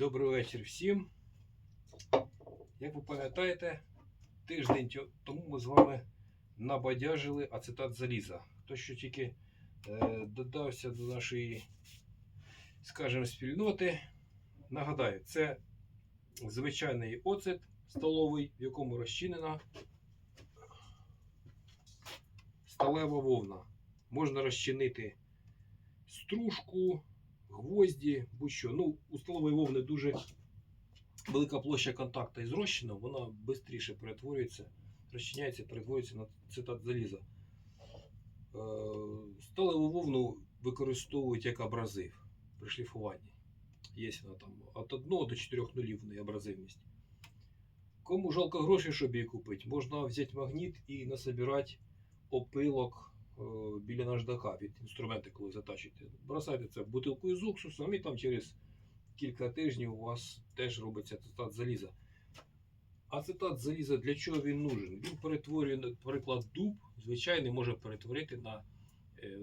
Добрий вечір всім. Як ви пам'ятаєте, тиждень тому ми з вами набадяжили ацетат заліза. Хто що тільки е, додався до нашої, скажімо, спільноти. Нагадаю, це звичайний оцет столовий, в якому розчинена сталева вовна. Можна розчинити стружку, гвозді, будь-що. Ну, у столової вовни дуже велика площа контакту із розчином, вона швидше перетворюється, розчиняється, перетворюється на цитат заліза. Е, Сталеву вовну використовують як абразив при шліфуванні. Є вона там від 1 до 4 нулів неї абразивність. Кому жалко грошей, щоб її купити, можна взяти магніт і насобирати опилок біля наждака від інструменту, коли затачуєте. Бросайте це в бутилку із уксусом і там через кілька тижнів у вас теж робиться ацетат заліза. Ацетат заліза для чого він нужен? Він перетворює, наприклад, дуб, звичайний може перетворити на е,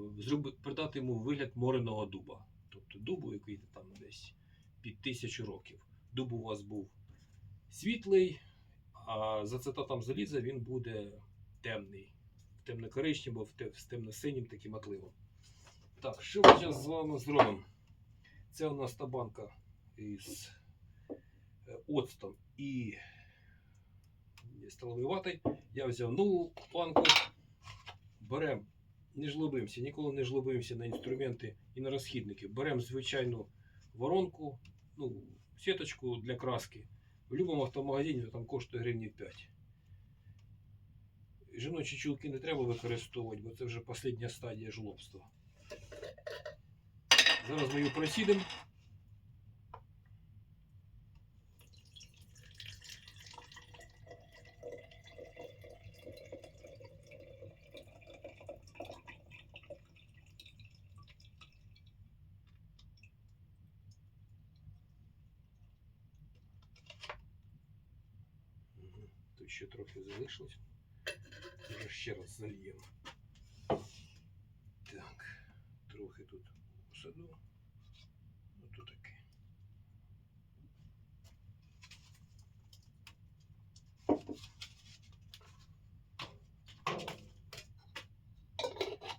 придати йому вигляд мореного дуба. Тобто дубу, який там десь під тисячу років. Дуб у вас був світлий, а з ацетатом заліза він буде темний темно-коричневим, з темно-синім таким отливом. Так, що ми зараз з вами зробимо? Це у нас та банка із е, оцтом і столовою ватою. Я взяв нову банку. Беремо, не жлобимося, ніколи не жлобимося на інструменти і на розхідники. Беремо звичайну воронку, ну, сіточку для краски. В будь-якому автомагазині там коштує гривні 5. Жіночі чулки не треба використовувати, бо це вже остання стадія жлобства. Зараз ми її просідемо. Мгм. Тут ще трохи залишилось. Ще раз зальємо. Так, трохи тут посаду. Ото таке.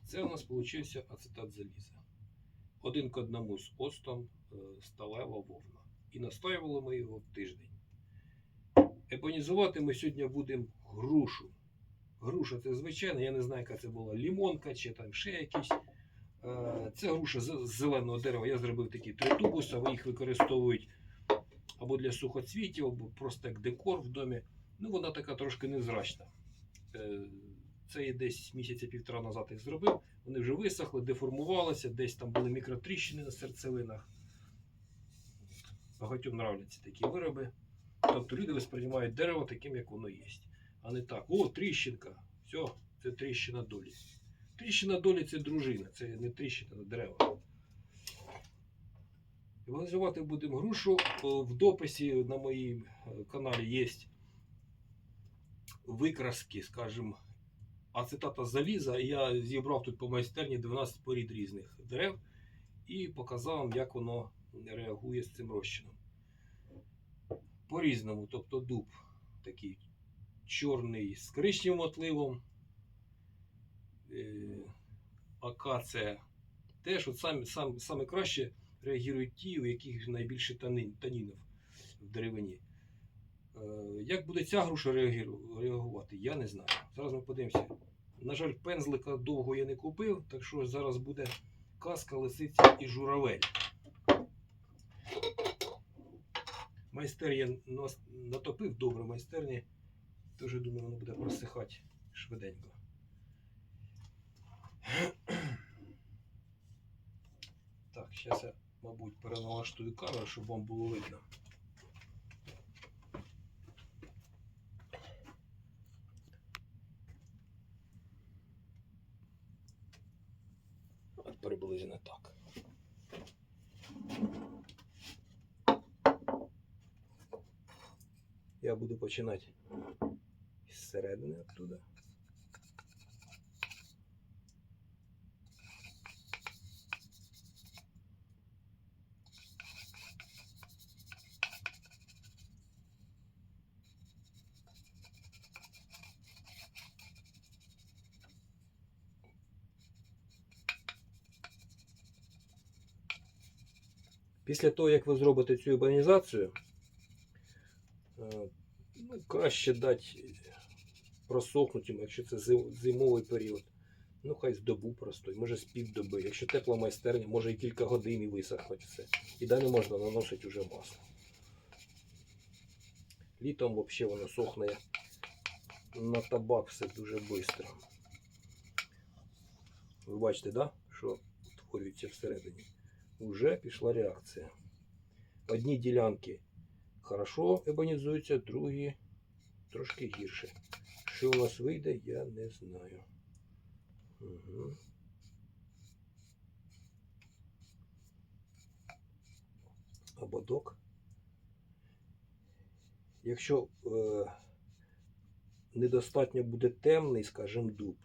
Це у нас получився ацетат заліза. Один к одному з остом е, сталева вовна. І настоювали ми його тиждень. Ебонізувати ми сьогодні будемо грушу. Груша це звичайно, я не знаю, яка це була лімонка чи там ще якісь. Е, Це груша з зеленого дерева. Я зробив такі три тубуса, ви їх використовують або для сухоцвітів, або просто як декор в домі. Ну, вона така трошки невзрачна. Е, Це я десь місяця півтора назад їх зробив. Вони вже висохли, деформувалися, десь там були мікротріщини на серцевинах. Багатьом нравляться такі вироби. Тобто люди восприймають дерево таким, як воно є. А не так. О, тріщинка. Все, це тріщина долі. Тріщина долі це дружина, це не тріщина на дерева. Евангелізувати будемо грушу. В дописі на моїм е, каналі є викраски, скажімо, ацетата заліза. Я зібрав тут по майстерні 12 порід різних дерев і показав вам, як воно реагує з цим розчином. По-різному, тобто дуб такий чорний з коричневим отливом, е, акація теж от самі, сам, саме краще реагують ті, у яких найбільше танин, танінів в деревині. Е, Як буде ця груша реагувати, я не знаю. Зараз ми подивимося. На жаль, пензлика довго я не купив, так що зараз буде казка, лисиця і журавель. Майстер я натопив добре майстерні, я думаю, воно буде просихати швиденько. Так, зараз я, мабуть, переналаштую камеру, щоб вам було видно. От приблизно так. Я буду починати зсередини оттуда. Після того, як ви зробите цю ібанізацію, е, ну, краще дати просохнути, якщо це зимовий період. Ну, хай з добу простой, може з півдоби. Якщо тепла майстерня, може і кілька годин і висохнуть все. І далі можна наносити вже масло. Літом взагалі воно сохне на табак все дуже швидко. Ви бачите, да? що утворюється всередині. Уже пішла реакція. Одні ділянки хорошо ебонізуються, другі трошки гірше. Що у нас вийде, я не знаю. Угу. Ободок. Якщо е, недостатньо буде темний, скажімо, дуб,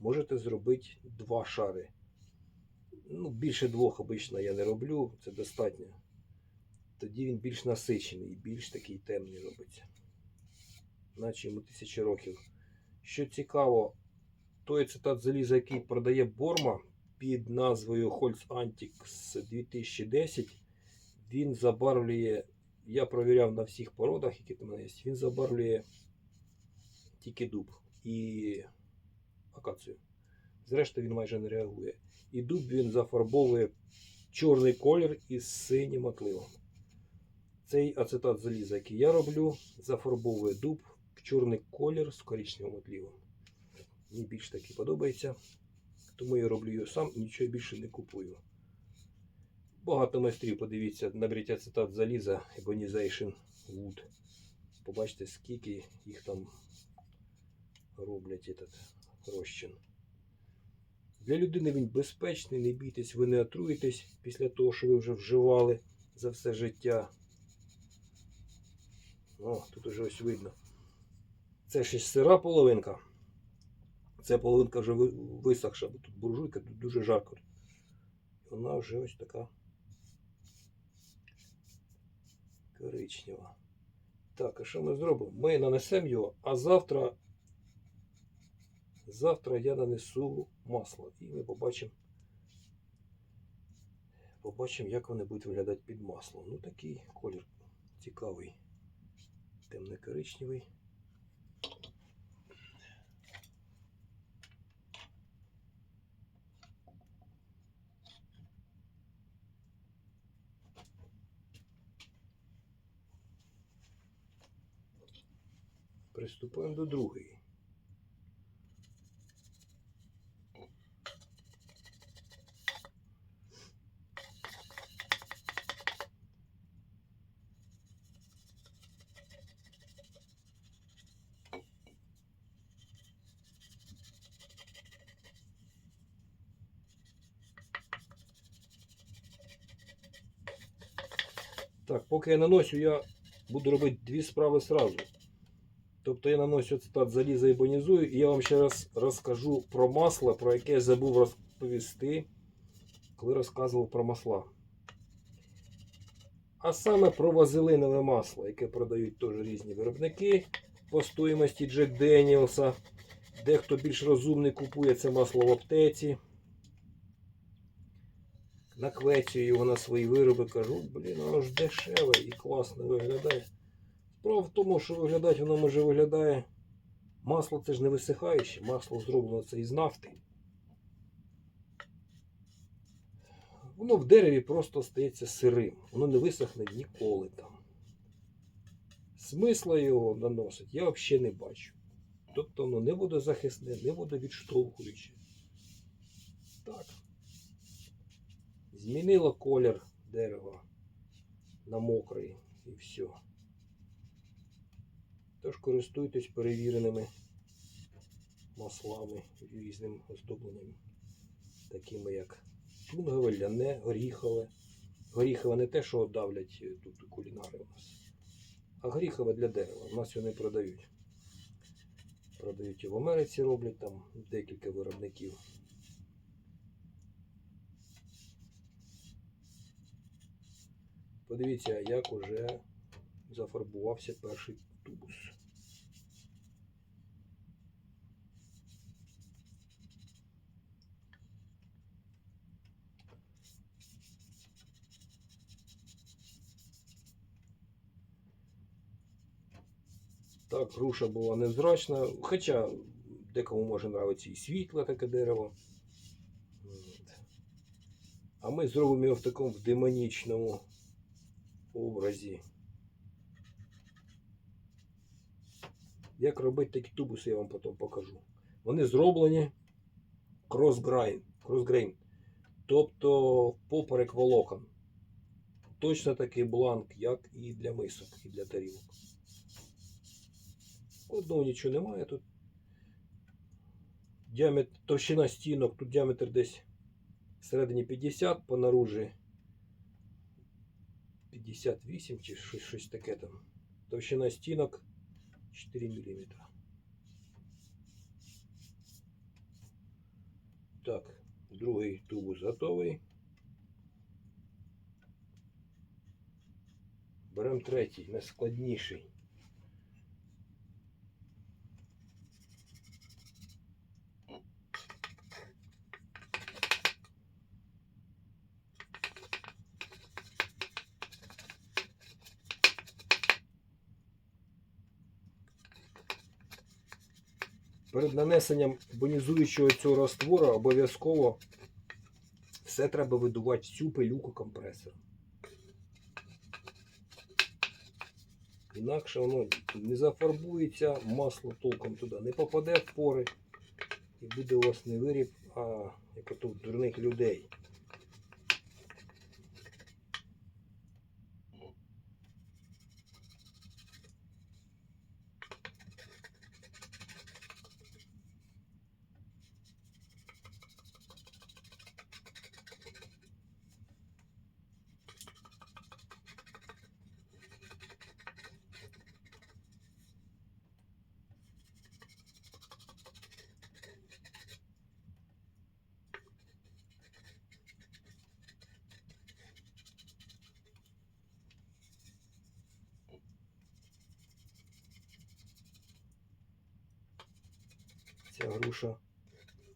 можете зробити два шари. Ну, більше двох обично я не роблю, це достатньо. Тоді він більш насичений і більш такий темний робиться. Наче йому тисячі років. Що цікаво, той цитат заліза, який продає Борма під назвою Holz Antiques 2010, він забарвлює, я провіряв на всіх породах, які там є, він забарвлює тільки дуб і акацію. Зрештою, він майже не реагує. І дуб він зафарбовує чорний колір із синім отливом. Цей ацетат заліза, який я роблю, зафарбовує дуб чорний колір з коричневим отлівом. Мені більш таки подобається. Тому я роблю його сам і нічого більше не купую. Багато майстрів, подивіться, наберіть ацетат заліза Ebonization Wood. Побачите, скільки їх там роблять этот розчин. Для людини він безпечний, не бійтесь, ви не отруєтесь після того, що ви вже вживали за все життя. О, тут уже ось видно. Це ще сира половинка. Це половинка вже висохша, бо тут буржуйка, тут дуже жарко. Вона вже ось така коричнева. Так, а що ми зробимо? Ми нанесемо його, а завтра Завтра я нанесу масло і ми побачимо, побачимо, як вони будуть виглядати під маслом. Ну такий колір цікавий, темно-коричневий. Приступаємо до другої. Так, поки я наносю, я буду робити дві справи сразу. Тобто я наносю ацетат заліза і бонізую, і я вам ще раз розкажу про масло, про яке я забув розповісти, коли розказував про масла. А саме про вазелинове масло, яке продають теж різні виробники по стоїмості Джек Деніелса. Дехто більш розумний купує це масло в аптеці. Наквецюю його на свої вироби, кажу, блін, воно ж дешеве і класно виглядає. Справа в тому, що виглядати воно може виглядає. Масло це ж не висихаюче, масло зроблено це із нафти. Воно в дереві просто стається сирим. Воно не висохне ніколи там. Смисла його наносить я взагалі не бачу. Тобто воно не буде захисне, не буде відштовхуюче. Так. Змінило колір дерева на мокрий і все. Тож користуйтесь перевіреними маслами різним оздобленням, такими як тунгове, ляне, горіхове. Горіхове не те, що давлять тут кулінари у нас, а горіхове для дерева. У нас не продають. Продають і в Америці роблять там декілька виробників. Подивіться, як уже зафарбувався перший автобус. Так, груша була незрачна, хоча декому може нравитися і світло, таке дерево. А ми зробимо його в такому демонічному образі. Як робити такі тубуси, я вам потім покажу. Вони зроблені кросграйн, кросгрейн, тобто поперек волокон. Точно такий бланк, як і для мисок, і для тарілок. Одного нічого немає тут. Діаметр, товщина стінок, тут діаметр десь всередині 50, по наружі 58 чи щось таке там. Товщина стінок 4 миллиметра. Так, другий тубус готовий. Беремо третій, найскладніший. Перед нанесенням бонізуючого цього раствора обов'язково все треба видувати всю пилюку компресора. Інакше воно не зафарбується, масло толком туди не попаде в пори і буде у вас не виріб, а як ото дурних людей. Ця груша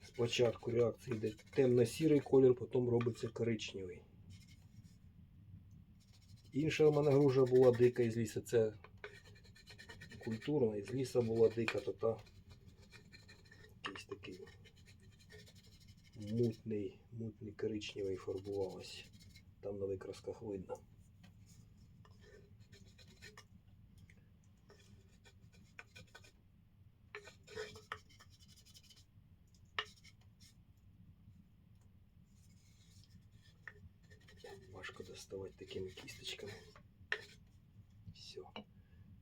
спочатку реакції йде темно-сірий колір, потім робиться коричневий. Інша в мене груша була дика із лісу, це культурна, із лісу була дика, то та якийсь такий мутний, мутний коричневий фарбувалась. Там на викрасках видно. Важко доставати такими кісточками. Все.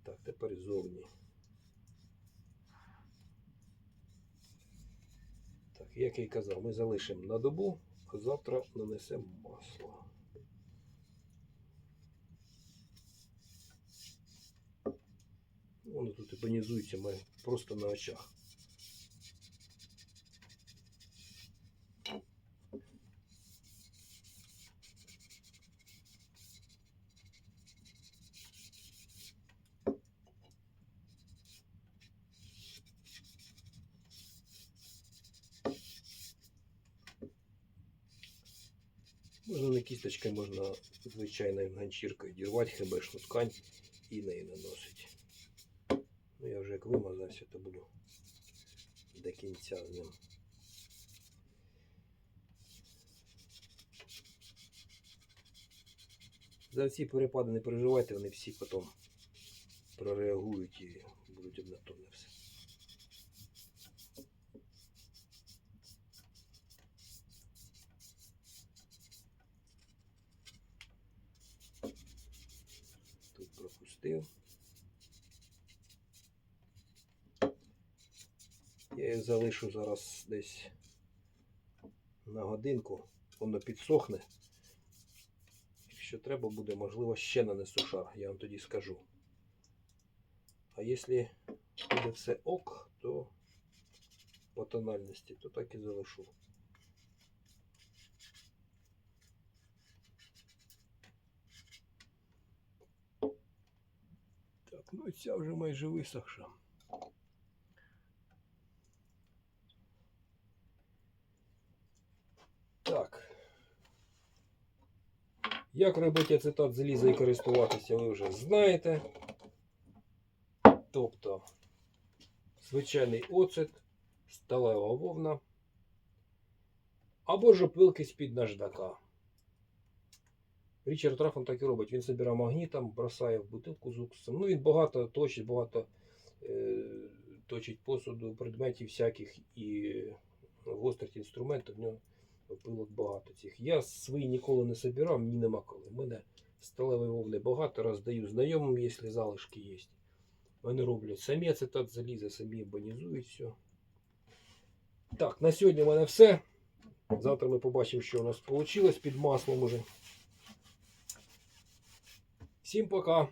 Так, тепер зовні. Так, як я і казав, ми залишимо на добу, а завтра нанесемо масло. Воно тут ібанізується ми просто на очах. Кісточкою, можна звичайною ганчіркою дірвати хебешну ткань і неї наносити. Ну я вже як вимазався, то буду до кінця з ним. За ці перепади не переживайте, вони всі потім прореагують і будуть однотонне все. Тут пропустив. Я їх залишу зараз десь на годинку, воно підсохне. Якщо треба буде, можливо, ще нанесу шар, я вам тоді скажу. А якщо буде все ок, то по тональності, то так і залишу. Так, ну ця вже майже висохша. Так. Як робити ацетат заліза і користуватися, ви вже знаєте. Тобто звичайний оцет, сталева вовна або ж опилки з-під наждака. Річард Рафон так і робить. Він збирає магнітом, бросає в бутилку з уксусом. Ну, він багато точить, багато е, точить посуду, предметів всяких і гострих інструментів. В багато цих. Я свої ніколи не збирав, мені нема коли. У мене сталевої вовни багато, роздаю знайомим, якщо залишки є. Вони роблять самі ацетат заліза, самі абонізують все. Так, на сьогодні в мене все. Завтра ми побачимо, що у нас вийшло під маслом уже. Всім пока!